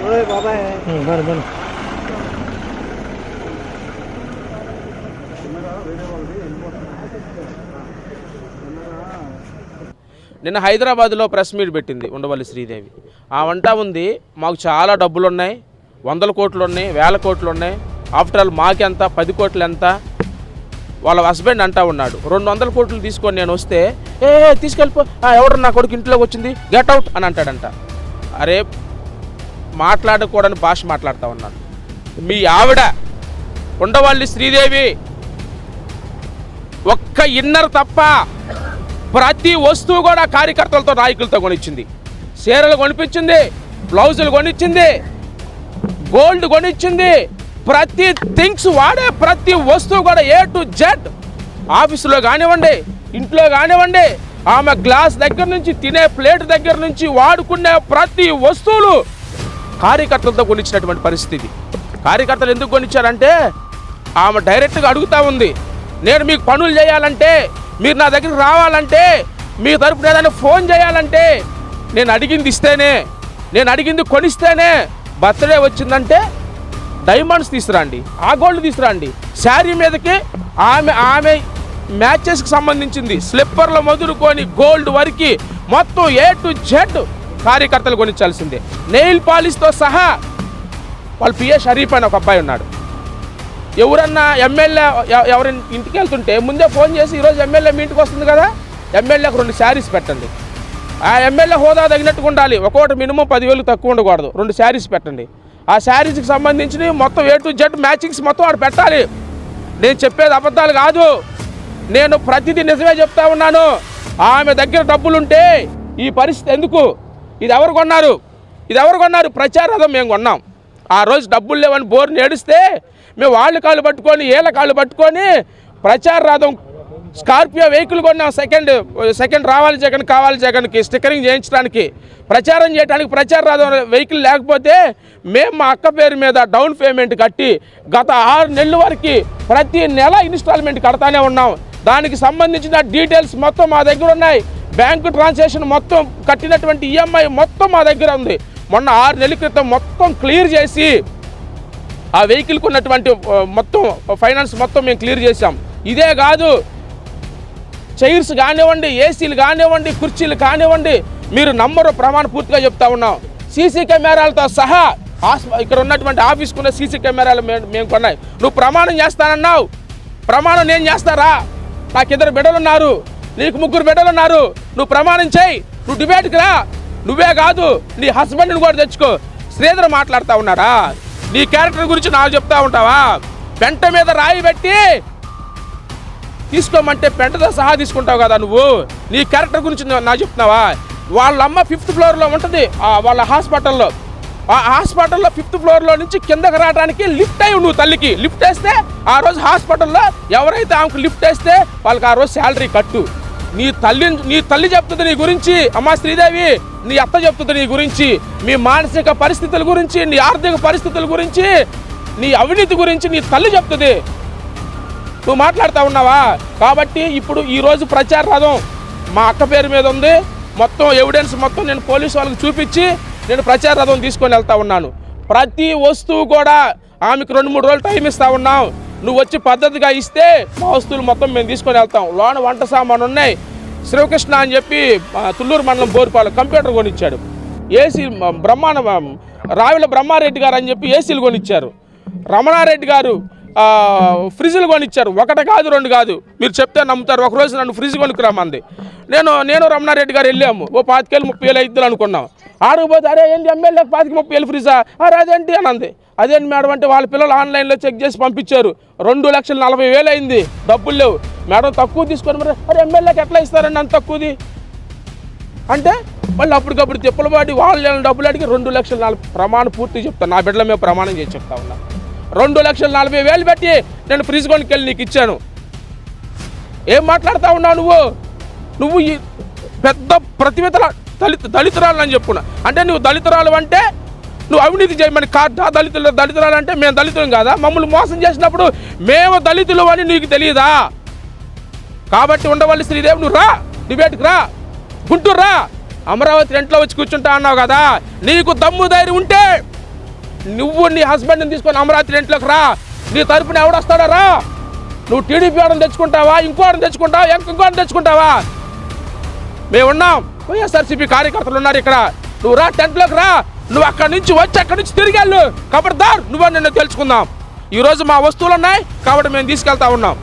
బరు బరు నిన్న హైదరాబాద్లో press meet పెట్టింది ఉండవల్లి శ్రీదేవి. ఆ వంట ఉంది మాకు చాలా డబ్బులు ఉన్నాయి వందల కోట్లు ఉన్నాయి వేల కోట్లు ఉన్నాయి ఆఫ్టర్ ఆల్ మాకెంత పది కోట్లు ఎంత? వాళ్ళ హస్బెండ్ అంటా ఉన్నాడు రెండు వందల కోట్లు తీసుకొని నేను వస్తే ఏ తీసుకెళ్ళిపో. ఆ, ఎవరు నా కొడుకు ఇంట్లోకి వచ్చింది? గెట్ అవుట్ అని అంటాడంట. అరే మాట్లాడకూడని భాష మాట్లాడుతూ ఉన్నాను మీ ఆవిడ ఉండవల్లి శ్రీదేవి ఒక్క ఇన్నర్ తప్ప ప్రతి వస్తువు కూడా కార్యకర్తలతో నాయకులతో కొనిచ్చింది. చీరలు కొనిపించింది బ్లౌజులు కొనిచ్చింది గోల్డ్ కొనిచ్చింది ప్రతి థింగ్స్ వాడే ప్రతి వస్తువు కూడా ఏ టు జెడ్ ఆఫీసులో కానివ్వండి ఇంట్లో కానివ్వండి ఆమె గ్లాస్ దగ్గర నుంచి తినే ప్లేట్ దగ్గర నుంచి వాడుకునే ప్రతి వస్తువులు కార్యకర్తలతో కొనిచ్చినటువంటి పరిస్థితి కార్యకర్తలు ఎందుకు కొనిచ్చారంటే ఆమె డైరెక్ట్గా అడుగుతా ఉంది నేను మీకు పనులు చేయాలంటే మీరు నా దగ్గరికి రావాలంటే మీ తరపున ఏదైనా ఫోన్ చేయాలంటే నేను అడిగింది ఇస్తేనే నేను అడిగింది కొనిస్తేనే బర్త్డే వచ్చిందంటే డైమండ్స్ తీసుకురండి ఆ గోల్డ్ తీసుకురండి. శారీ మీదకి ఆమె ఆమె మ్యాచెస్కి సంబంధించింది స్లిప్పర్లు మొదలుకొని గోల్డ్ వరకు మొత్తం ఏ టు జెడ్ కార్యకర్తలు కొనిచ్చాల్సిందే. నెయిల్ పాలిష్తో సహా వాళ్ళ పిఎస్ షరీఫ్ అని ఒక అబ్బాయి ఉన్నాడు. ఎవరన్నా ఎమ్మెల్యే ఎవరి ఇంటికి వెళ్తుంటే ముందే ఫోన్ చేసి ఈరోజు ఎమ్మెల్యే మీ ఇంటికి వస్తుంది కదా ఎమ్మెల్యేకి రెండు శారీస్ పెట్టండి. ఆ ఎమ్మెల్యే హోదా తగినట్టుగా ఉండాలి. ఒక్కొక్కటి మినిమం పదివేలు తక్కువ ఉండకూడదు. రెండు శారీస్ పెట్టండి. ఆ శారీస్కి సంబంధించి మొత్తం ఏ టు జెడ్ మ్యాచింగ్స్ మొత్తం వాడు పెట్టాలి. నేను చెప్పేది అబద్ధాలు కాదు. నేను ప్రతిదీ నిజమే చెప్తా ఉన్నాను. ఆమె దగ్గర డబ్బులుంటే ఈ పరిస్థితి ఎందుకు? ఇది ఎవరు కొన్నారు? ఇది ఎవరు కొన్నారు? ప్రచారథం మేము కొన్నాం. ఆ రోజు డబ్బులు లేవని బోర్ని ఏడిస్తే మేము వాళ్ళు కాళ్ళు పట్టుకొని ఏళ్ళ కాళ్ళు పట్టుకొని ప్రచార రథం స్కార్పియో వెహికల్ కొన్నాం. సెకండ్ సెకండ్ రావాలి జగన్ కావాలి జగన్కి స్టిక్కరింగ్ చేయించడానికి ప్రచారం చేయడానికి ప్రచార రథం వెహికల్ లేకపోతే మేము మా అక్క పేరు మీద డౌన్ పేమెంట్ కట్టి గత ఆరు నెలల వరకు ప్రతి నెల ఇన్స్టాల్మెంట్ కడతానే ఉన్నాం. దానికి సంబంధించిన డీటెయిల్స్ మొత్తం మా దగ్గర ఉన్నాయి. బ్యాంకు ట్రాన్సాక్షన్ మొత్తం కట్టినటువంటి ఈఎంఐ మొత్తం మా దగ్గర ఉంది. మొన్న ఆరు నెలల క్రితం మొత్తం క్లియర్ చేసి ఆ వెహికల్కి ఉన్నటువంటి మొత్తం ఫైనాన్స్ మొత్తం మేము క్లియర్ చేసాం ఇదే కాదు చైర్స్ కానివ్వండి ఏసీలు కానివ్వండి కుర్చీలు కానివ్వండి మీరు నంబరు ప్రమాణ పూర్తిగా చెప్తా ఉన్నాం. సీసీ కెమెరాలతో సహా ఇక్కడ ఉన్నటువంటి ఆఫీస్కున్న సీసీ కెమెరాలు మేము మేము కొన్నాయి. నువ్వు ప్రమాణం చేస్తానన్నావు. ప్రమాణం నేను చేస్తారా? నాకు ఇద్దరు బిడ్డలున్నారు. నీకు ముగ్గురు బిడ్డలు ఉన్నారు. నువ్వు ప్రమాణం చేయి. నువ్వు డిబేట్కి రా. నువ్వే కాదు నీ హస్బెండ్ని కూడా తెచ్చుకో. శ్రీధర్ మాట్లాడుతూ ఉన్నారా నీ క్యారెక్టర్ గురించి నాకు చెప్తా ఉంటావా? పెంట మీద రాయి పెట్టి తీసుకోమంటే పెంటతో సహా తీసుకుంటావు కదా నువ్వు? నీ క్యారెక్టర్ గురించి నా- నాకు చెప్తున్నావా? వాళ్ళ అమ్మ ఫిఫ్త్ ఫ్లోర్లో ఉంటుంది. వాళ్ళ హాస్పిటల్లో. ఆ హాస్పిటల్లో ఫిఫ్త్ ఫ్లోర్లో నుంచి కిందకి రావడానికి లిఫ్ట్ అయ్యి నువ్వు తల్లికి. లిఫ్ట్ వేస్తే ఆ రోజు హాస్పిటల్లో ఎవరైతే ఆమెకు లిఫ్ట్ వేస్తే వాళ్ళకి ఆ రోజు శాలరీ కట్టు. నీ తల్లి నీ తల్లి చెప్తుంది నీ గురించి అమ్మా శ్రీదేవి నీ అత్త చెప్తుంది నీ గురించి మీ మానసిక పరిస్థితుల గురించి నీ ఆర్థిక పరిస్థితుల గురించి నీ అవినీతి గురించి నీ తల్లి చెప్తుంది. నువ్వు మాట్లాడుతూ ఉన్నావా? కాబట్టి ఇప్పుడు ఈరోజు ప్రచార రథం మా అక్క పేరు మీద ఉంది. మొత్తం ఎవిడెన్స్ మొత్తం నేను పోలీసు వాళ్ళకి చూపించి నేను ప్రచార రథం తీసుకొని వెళ్తా ఉన్నాను. ప్రతి వస్తువు కూడా ఆమెకు రెండు మూడు రోజులు టైం ఇస్తా ఉన్నాం. నువ్వు వచ్చి పద్ధతిగా ఇస్తే మా వస్తువులు మొత్తం మేము తీసుకొని వెళ్తాం. లోన వంట సామాను ఉన్నాయి. శ్రీకృష్ణ అని చెప్పి తుళ్ళూరు మండలం బోరిపాలెం కంప్యూటర్ కొనిచ్చాడు. ఏసీ బ్రహ్మాండ రావిల బ్రహ్మారెడ్డి గారు అని చెప్పి ఏసీలు కొనిచ్చారు. రమణారెడ్డి గారు ఫ్రిడ్జ్లు కొనిచ్చారు. ఒకటి కాదు రెండు కాదు. మీరు చెప్తే నమ్ముతారు. ఒకరోజు నన్ను ఫ్రిడ్జ్ కొనుక్కురామంది. నేను నేను రమణారెడ్డి గారు వెళ్ళాము. ఓ పాతికేళ్ళు ముప్పై వేలు అవుతుంది అనుకున్నాం. ఆడకపోతే అరే ఏంటి ఎమ్మెల్యే పాతికి ముప్పై వేలు ఫ్రిడ్జా అరే అదేంటి అని అంది అదేంటి మేడం అంటే వాళ్ళ పిల్లలు ఆన్లైన్లో చెక్ చేసి పంపించారు. రెండు లక్షల నలభై వేలు అయింది. డబ్బులు లేవు. మేడం తక్కువ తీసుకొని మరి అరే ఎమ్మెల్యేకి ఎట్లా ఇస్తారండి అంత తక్కువది? అంటే మళ్ళీ అప్పటికప్పుడు తిప్పలు పాటి వాళ్ళు డబ్బులు అడిగి రెండు లక్షల నలభై ప్రమాణం పూర్తి చెప్తాను నా బిడ్డల మీద ప్రమాణం చేసి చెప్తా ఉన్నా. రెండు లక్షల నలభై వేలు పెట్టి నేను ఫ్రిడ్జ్ కొనుక్కెళ్ళి నీకు ఇచ్చాను. ఏం మాట్లాడుతా ఉన్నావు నువ్వు? నువ్వు ఈ పెద్ద ప్రతిమితల దళిత దళితురాలు అని చెప్పుకున్నా. అంటే నువ్వు దళితురాలు అంటే నువ్వు అవినీతి చేయమని కాదా దళితులు దళితులు అంటే మేము దళితులం కాదా? మమ్మల్ని మోసం చేసినప్పుడు మేము దళితులు అని నీకు తెలియదా కాబట్టి ఉండవల్లి శ్రీదేవి నువ్వు రా డిబేట్కి రా గుంటూరు రా. అమరావతి రెంట్లో వచ్చి కూర్చుంటా అన్నావు కదా నీకు దమ్ము ధైర్యం ఉంటే నువ్వు నీ హస్బెండ్ని తీసుకొని అమరావతి ఇంట్లోకి రా. నీ తరపున ఎవడొస్తాడా రా. నువ్వు టీడీపీ ఆడని తెచ్చుకుంటావా ఇంకోటిని తెచ్చుకుంటావా ఇంకోటిని తెచ్చుకుంటావా? మేము ఉన్నాం వైఎస్ఆర్సీపీ కార్యకర్తలు ఉన్నారు ఇక్కడ. నువ్వు రా టెంట్లోకి రా. నువ్వు అక్కడి నుంచి వచ్చి అక్కడి నుంచి తిరిగి వెళ్ళు. కబర్దార్ నువ్వు నిన్ను తెలుసుకుందాం. ఈరోజు మా వస్తువులు ఉన్నాయి కాబట్టి మేము తీసుకెళ్తా ఉన్నాం.